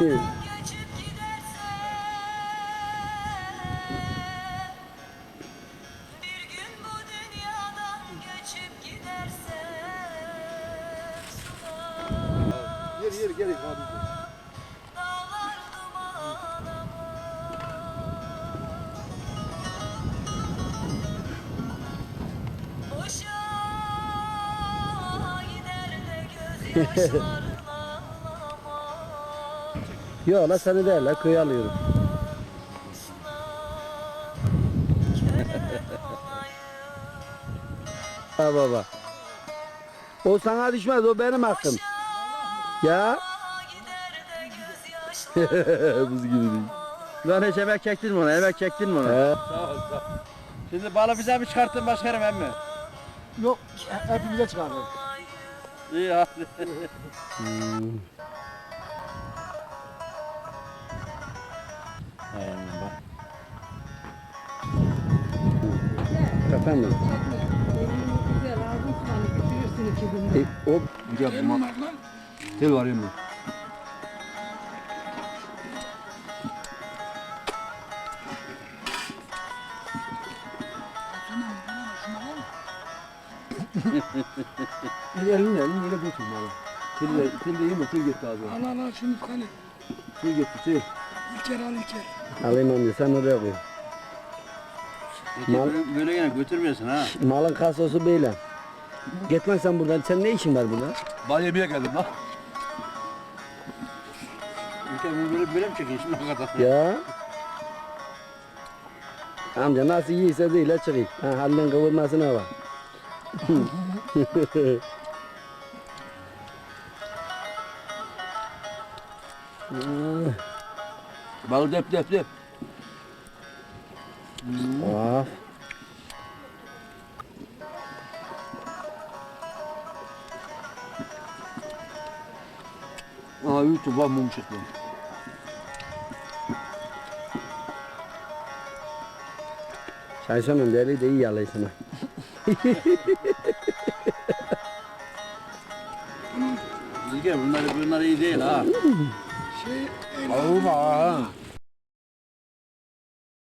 Sular Geri geri geri. Hadi. Dağlar Yok la seni değil la köyü alıyorum. Ha baba. O sana düşmez o benim hakkım. Ya. Buz gibi değil. Lan hiç emek çektin mi ona? Emek çektin mi ona? He. Sağ ol sağ ol. Şimdi balı bize mi çıkarttın başkanım emmi? Yok hepimize çıkardı. İyi hadi. Hmm. Aynen bak. Efendim. Güzel. E, o Bir de bu Tel var yemin. Elini elini öyle götür bana. Tel de, tel de yeme, tel getir abi. Al al şunu hani Tel getir, tel. İlker al İlker. alayım amca sen oraya koy. Mal- Böyle, böyle yine götürmüyorsun ha. Malın kasosu böyle. Git lan sen buradan. Sen ne işin var burada? Bal yemeye geldim lan. Ülke bunu böyle, böyle mi çekiyorsun o kadar? Ya. Amca nasıl yiyse değil ha çıkayım. Ha, halden kavurmasına bak. Hmm, Bal dep dep dep. Of. Aa YouTube var mum çıktı. Şaşanın deli de iyi yalaysın ha. Ülke bunlar, bunlar iyi değil ha. Tử.